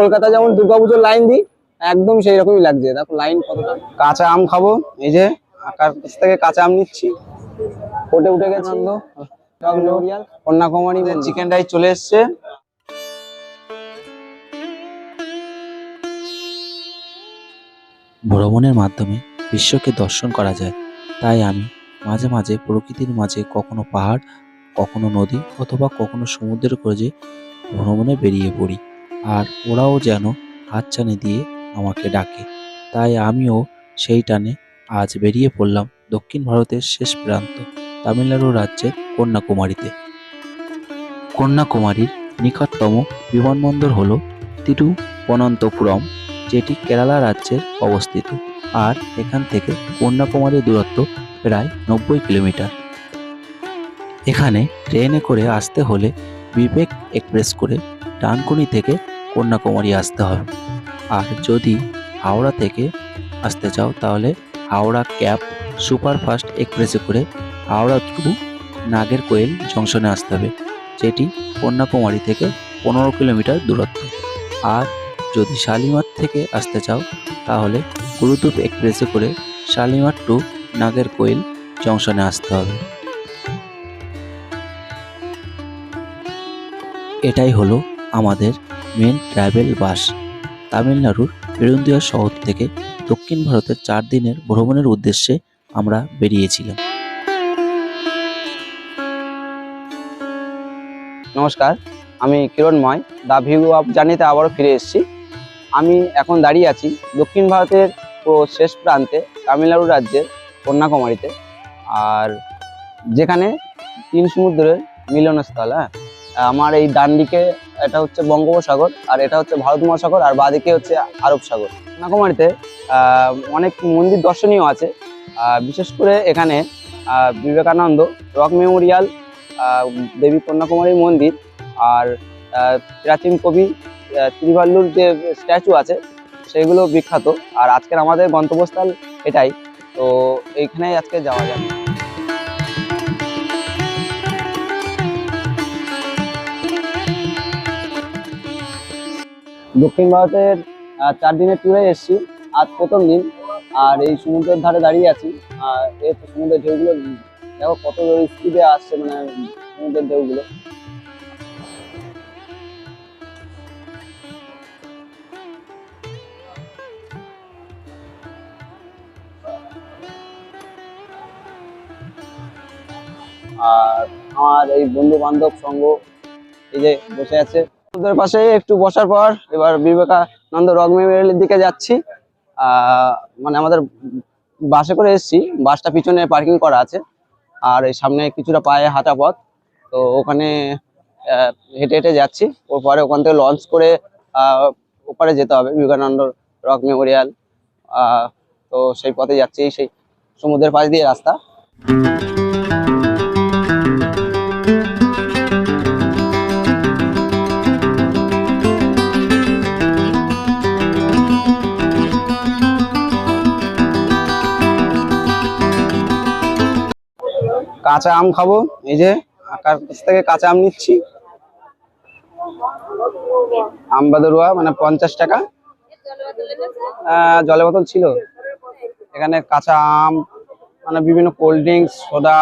কলকাতা যেমন দুর্গাপুজোর লাইন দিই একদম সেই রকমই লাগছে। দেখো লাইন কতটা। কাঁচা আম খাব এই যে কার কাছ থেকে কাঁচা আম নিচ্ছি। ফোটে উঠে গেছে। কন্যাকুমারী চিকেন রাইস চলে এসছে। ভ্রমণের মাধ্যমে বিশ্বকে দর্শন করা যায়। তাই আমি মাঝে মাঝে প্রকৃতির মাঝে কখনো পাহাড় কখনো নদী অথবা কখনো সমুদ্রের খোঁজে ভ্রমণে বেরিয়ে পড়ি। আর ওরাও যেন হাতছানি দিয়ে আমাকে ডাকে। তাই আমিও সেই টানে আজ বেরিয়ে পড়লাম দক্ষিণ ভারতের শেষ প্রান্ত, তামিলনাড়ু রাজ্যের কন্যাকুমারীতে। কন্যাকুমারীর নিকটতম বিমানবন্দর হল তিরুবনন্তপুরম, যেটি কেরালা রাজ্যের অবস্থিত, আর এখান থেকে কন্যাকুমারীর দূরত্ব প্রায় নব্বই কিলোমিটার। এখানে ট্রেনে করে আসতে হলে বিবেক এক্সপ্রেস করে ডানকুনি থেকে কন্যাকুমারী আসতে হবে। আর যদি হাওড়া থেকে আসতে চাও, তাহলে হাওড়া ক্যাব সুপারফাস্ট এক্সপ্রেসে করে হাওড়া টু নাগেরকোয়েল জংশনে আসতে হবে, যেটি কন্যাকুমারী থেকে পনেরো কিলোমিটার দূরত্ব। আর যদি শালিমার থেকে আসতে চাও, তাহলে গুরুদুপ এক্সপ্রেসে করে শালিমার টু নাগের কোয়েল জংশনে আসতে হবে। এটাই হলো আমাদের মেন ট্রাভেল বাস তামিলনাড়ুর পেরুন্দিয়া শহর থেকে দক্ষিণ ভারতের চার দিনের ভ্রমণের উদ্দেশ্যে আমরা বেরিয়েছিলাম। নমস্কার, আমি কিরণময় দা ভিউ অফ জার্নিতে আবারও ফিরে এসেছি। আমি এখন দাঁড়িয়ে আছি দক্ষিণ ভারতের পুরো শেষ প্রান্তে তামিলনাড়ু রাজ্যের কন্যাকুমারীতে। আর যেখানে তিন সমুদ্রের মিলনস্থল হ্যাঁ? আমার এই ডান দিকে এটা হচ্ছে বঙ্গোপসাগর, আর এটা হচ্ছে ভারত মহাসাগর, আর বাঁদিকে হচ্ছে আরব সাগর। কন্যাকুমারীতে অনেক মন্দির দর্শনীয় আছে। বিশেষ করে এখানে বিবেকানন্দ রক মেমোরিয়াল দেবী কন্যাকুমারী মন্দির, আর প্রাচীন কবি তিরুভাল্লুর যে স্ট্যাচু আছে, সেগুলো বিখ্যাত। আর আজকের আমাদের গন্তব্যস্থল এটাই। তো এইখানে আজকে যাওয়া যাবে দক্ষিণ ভারতের চার দিনের ট্যুরে এসেছি। আজ প্রথম দিন। আর এই সমুদ্রের ধারে দাঁড়িয়ে আছি। আর এই সমুদ্রের ঢেউগুলো, দেখো কত স্পিডে আসছে মানে সমুদ্রের ঢেউগুলো। আর আমার এই বন্ধু বান্ধব সঙ্গ এই যে বসে আছে। ওদের পাশে একটু বসার পর এবার বিবেকানন্দ রক মেমোরিয়ালের দিকে যাচ্ছি। মানে আমাদের বাসে করে এসেছি। বাসটা পিছনে পার্কিং করা আছে। আর এই সামনে কিছুটা পায়ে হাঁটা পথ। তো ওখানে হেঁটে হেঁটে যাচ্ছি। ওর পরে ওখান থেকে লঞ্চ করে ওপারে যেতে হবে বিবেকানন্দ রক মেমোরিয়াল তো সেই পথে যাচ্ছি, সেই সমুদ্রের পাশ দিয়ে রাস্তা। কাঁচা আম খাব। এই যে আকার থেকে কাঁচা আম নিচ্ছি। আম বাদরুয়া মানে পঞ্চাশ টাকা। জলের বোতল ছিল। এখানে কাঁচা আম মানে বিভিন্ন কোল্ড ড্রিঙ্কস সোডা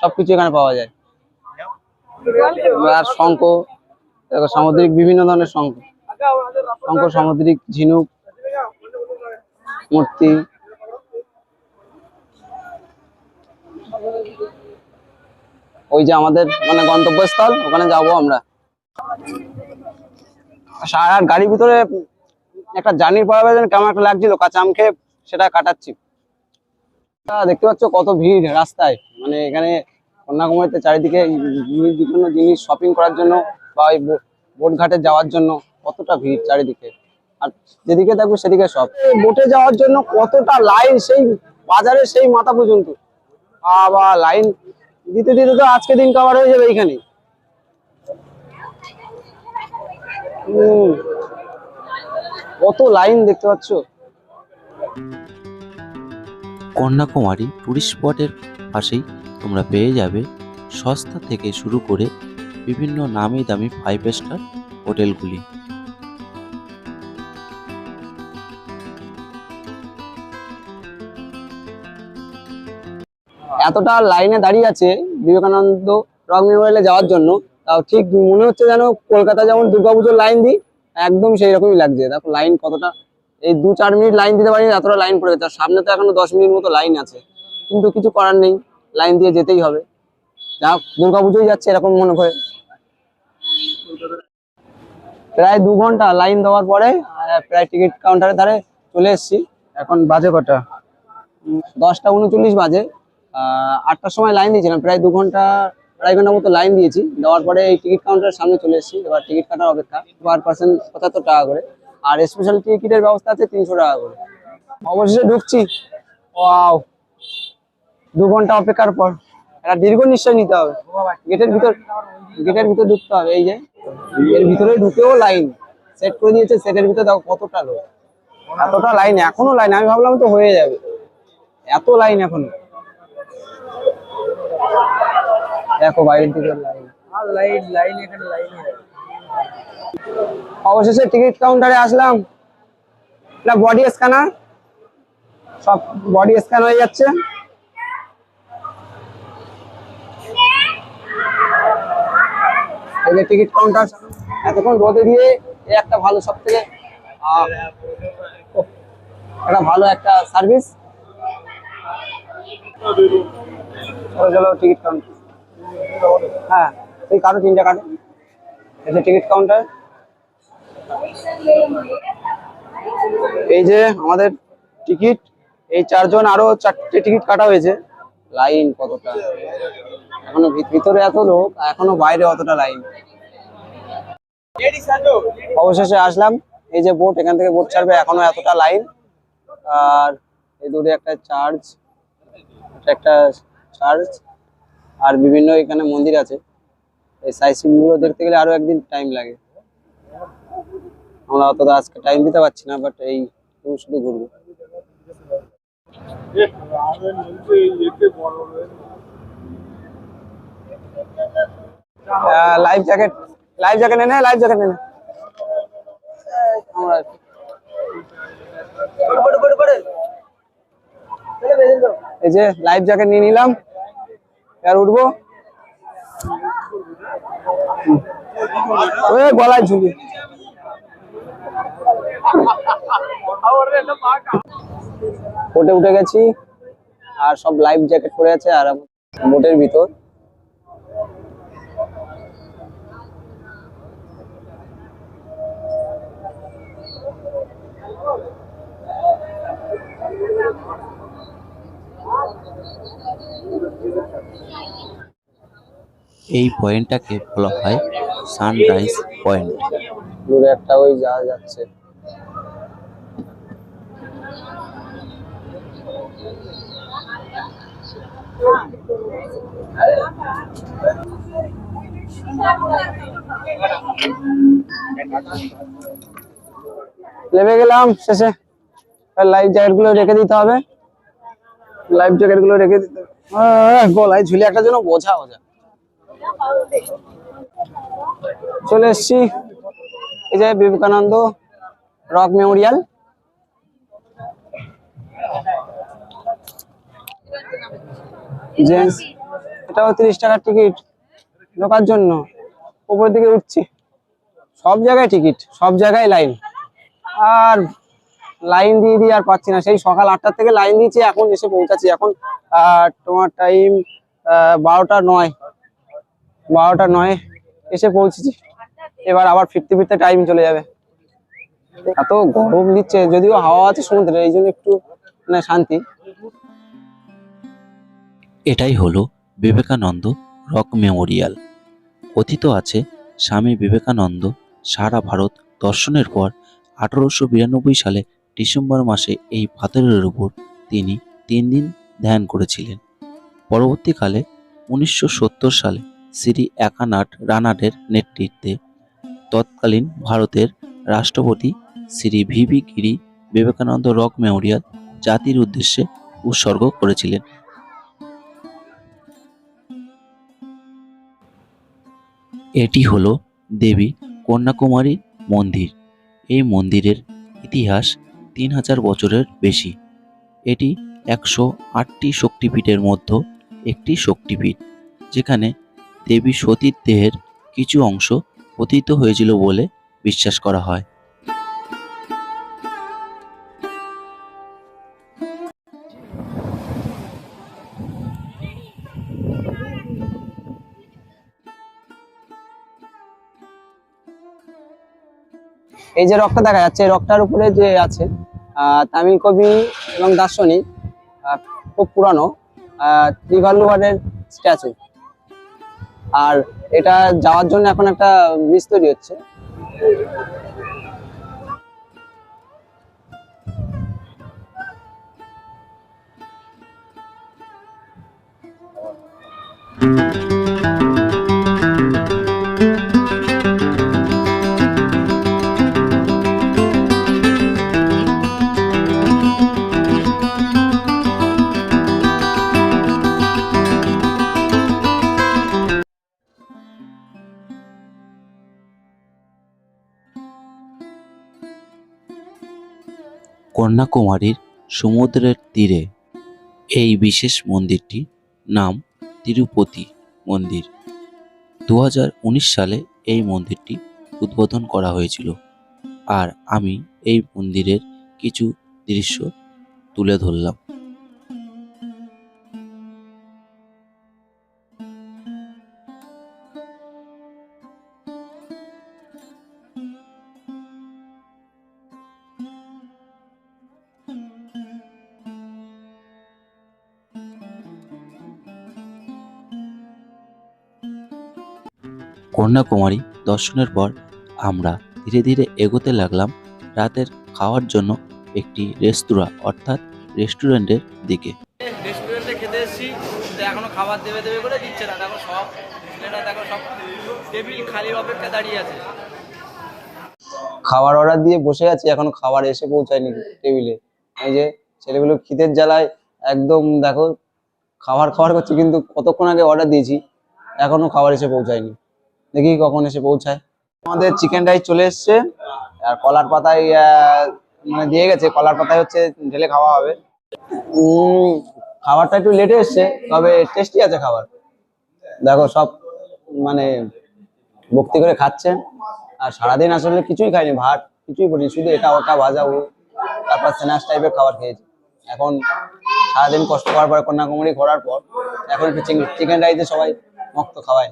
সবকিছু এখানে পাওয়া যায়। আর শঙ্খ সামুদ্রিক, বিভিন্ন ধরনের শঙ্খ। শঙ্খ, সামুদ্রিক, ঝিনুক, মূর্তি। ওই যে আমাদের মানে গন্তব্যস্থল, ওখানে যাব আমরা। সারা গাড়ির ভিতরে একটা জার্নির পর যেন কেমন একটা লাগছিল, কাঁচা আম খেয়ে সেটা কাটাচ্ছি। দেখতে পাচ্ছ কত ভিড় রাস্তায়। মানে এখানে কন্যাকুমারীতে চারিদিকে বিভিন্ন জিনিস শপিং করার জন্য বা ওই বোট ঘাটে যাওয়ার জন্য কতটা ভিড় চারিদিকে। আর যেদিকে দেখব সেদিকে সব। বোটে যাওয়ার জন্য কতটা লাইন সেই বাজারে সেই মাথা পর্যন্ত। আবার লাইন দিতে দিতে তো আজকে দিন কভার হয়ে যাবে এইখানে। কত লাইন দেখতে পাচ্ছ? কন্যাকুমারী টুরিস্ট স্পটের পাশেই তোমরা পেয়ে যাবে সস্তা থেকে শুরু করে বিভিন্ন নামি দামি ফাইভ স্টার হোটেলগুলি এতটা লাইনে দাঁড়িয়ে আছে বিবেকানন্দ রক মেমোরিয়ালে যাওয়ার জন্য, তাও ঠিক মনে হচ্ছে যেন কলকাতা যেমন দুর্গাপুজোর লাইন দিই, একদম সেই রকমই লাগছে। দেখো লাইন কতটা, এই দু চার মিনিট লাইন দিতে পারিনি, এতটা লাইন পড়ে গেছে সামনে তো এখনও দশ মিনিট মতো লাইন আছে। কিন্তু কিছু করার নেই, লাইন দিয়ে যেতেই হবে। যা দুর্গাপুজোই যাচ্ছে এরকম মনে করে। প্রায় দু ঘণ্টা লাইন দেওয়ার পরে প্রায় টিকিট কাউন্টারের ধারে চলে এসেছি। এখন বাজে কটা? দশটা উনচল্লিশ বাজে। আটটার সময় লাইন দিয়েছিলাম, প্রায় দু ঘণ্টা, আড়াই ঘণ্টার মতো লাইন দিয়েছি। দেওয়ার পরে এই টিকিট কাউন্টারের সামনে চলে এসেছি, এবার টিকিট কাটার অপেক্ষা। পার পার্সেন্ট পঁচাত্তর টাকা করে। আর স্পেশাল টিকিটের ব্যবস্থা আছে তিনশো টাকা করে। অবশেষে ঢুকছি। ওয়াও দু ঘণ্টা অপেক্ষার পর। একটা দীর্ঘ নিশ্চয় নিতে হবে। গেটের ভিতর গেটের ভিতর ঢুকতে হবে, এই যে। এর ভিতরে ঢুকেও লাইন সেট করে দিয়েছে সেটের ভিতরে দেখো কতটা লোক এতটা লাইন এখনও লাইন আমি ভাবলাম তো হয়ে যাবে। এত লাইন এখনও। দেখো বাইরের দিকে লাইন লাইন লাইন এখানে লাইন অবশেষে টিকিট কাউন্টারে আসলাম। না বডি স্ক্যানার সব বডি স্ক্যান হয়ে যাচ্ছে। এই যে টিকিট কাউন্টার এতক্ষণ রোদে দিয়ে একটা ভালো সব থেকে একটা ভালো একটা সার্ভিস চলো চলো টিকিট কাউন্টার হ্যাঁ তুই কাটো তিনটা কাটো এই টিকিট কাউন্টার। এই যে আমাদের টিকিট, এই চারজন আরও চারটে টিকিট কাটা হয়েছে। লাইন কতটা? এখনও ভিত- ভিতরে এত লোক এখনও বাইরে অতটা লাইন। অবশেষে আসলাম। এই যে বোট, এখান থেকে বোট ছাড়বে, এখনও এতটা লাইন। আর এই দূরে একটা চার্চ একটা চার্চ আর বিভিন্ন এখানে মন্দির আছে। এই সাইসিংগুলো দেখতে গেলে আরও একদিন টাইম লাগে। আমরা অতটা আজকে টাইম দিতে পারছি না বাট এই শুধু ঘুরবো। লাইফ জ্যাকেট লাইফ জ্যাকেট এনে লাইফ জ্যাকেট এনে আমরা এই যে লাইফ জ্যাকেট নিয়ে নিলাম। আর উঠবো? ওই গলায় ঝুলি। বোটে উঠে গেছি, আর সব লাইফ জ্যাকেট পরে আছে, আর বোটের ভিতর। এই পয়েন্টটাকে বলা হয় সানরাইজ পয়েন্ট দূরে একটা ওই যাওয়া যাচ্ছে। নেমে গেলাম শেষে। লাইফ জ্যাকেটগুলো রেখে দিতে হবে। লাইফ জ্যাকেটগুলো রেখে দিতে আহ, গলায় ঝুলে একটা যেন বোঝা বোঝা। চলে এসছি। এই যে বিবেকানন্দ রক মেমোরিয়াল। জেন্টস, এটাও তিরিশ টাকার টিকিট। ঢোকার জন্য উপর দিকে উঠছি। সব জায়গায় টিকিট, সব জায়গায় লাইন। আর লাইন দিয়ে দিয়ে আর পাচ্ছি না। সেই সকাল আটটার থেকে লাইন দিয়েছি, এখন এসে পৌঁছাচ্ছি। এখন তোমার টাইম বারোটা নয়। বারোটা নয় এসে পৌঁছেছি। এবার আবার ফিরতে ফিরতে টাইম চলে যাবে। এত গরম দিচ্ছে, যদিও হাওয়া আছে সমুদ্রে, এই জন্য একটু মানে শান্তি। এটাই হলো বিবেকানন্দ রক মেমোরিয়াল। কথিত আছে, স্বামী বিবেকানন্দ সারা ভারত দর্শনের পর আঠারোশো বিরানব্বই সালে ডিসেম্বর মাসে এই পাথরের উপর তিনি তিন দিন ধ্যান করেছিলেন। পরবর্তীকালে উনিশশো সত্তর সালে শ্রী একানাট রানাডের নেতৃত্বে তৎকালীন ভারতের রাষ্ট্রপতি Shri VV Giri Vivekananda rock memorial জাতির উদ্দেশ্যে উৎসর্গ করেছিলেন। এটি হলো দেবী কন্যাকুমারী মন্দির। এই মন্দিরের ইতিহাস তিন হাজার বছরের বেশি। এটি একশো আটটি শক্তিপীঠের মধ্যে একটি শক্তিপীঠ, যেখানে দেবী সতীর দেহের কিছু অংশ পতিত হয়েছিল বলে বিশ্বাস করা হয়। এই যে রকটা দেখা যাচ্ছে, এই রকটার উপরে যে আছে তামিল কবি এবং দার্শনিক খুব পুরানো ত্রিভাল্লুভারের স্ট্যাচু আর এটা যাওয়ার জন্য এখন একটা মিস তৈরি হচ্ছে। কন্যাকুমারীর সমুদ্রের তীরে। এই বিশেষ মন্দিরটি নাম তিরুপতি মন্দির। দু হাজার উনিশ সালে এই মন্দিরটি উদ্বোধন করা হয়েছিল। আর আমি এই মন্দিরের কিছু দৃশ্য তুলে ধরলাম। কন্যাকুমারী দর্শনের পর আমরা ধীরে ধীরে এগোতে লাগলাম রাতের খাওয়ার জন্য একটি রেস্তোরাঁ অর্থাৎ রেস্টুরেন্টের দিকে। রেস্টুরেন্টে খেতে এসেছি এখনও খাবার দেবে দেবে করে দিচ্ছে না। দেখো সব দেখো সব টেবিল খালি অপেক্ষা দাঁড়িয়ে আছে। খাবার অর্ডার দিয়ে বসে আছি এখনও খাবার এসে পৌঁছায়নি টেবিলে। এই যে ছেলেগুলো খিদের জ্বালায় একদম দেখো খাবার খাবার করছে কিন্তু কতক্ষণ আগে অর্ডার দিয়েছি এখনও খাবার এসে পৌঁছায়নি। দেখি কখন এসে পৌঁছায়। আমাদের চিকেন রাইস চলে এসছে, আর কলার পাতায় মানে দিয়ে গেছে। কলার পাতায় হচ্ছে ঢেলে খাওয়া হবে। খাবারটা একটু লেটে এসছে, তবে টেস্টি আছে খাবার। দেখো সব মানে ভক্তি করে খাচ্ছে। আর সারাদিন আসলে কিছুই খাইনি, ভাত কিছুই করিনি, শুধু এটা ওটা ভাজা ও তারপর স্ন্যাক্স টাইপের খাবার খেয়েছি। এখন সারাদিন কষ্ট করার পরে কন্যাকুমারী করার পর, এখন একটু চিকেন রাইসে সবাই মক্ত খাওয়ায়।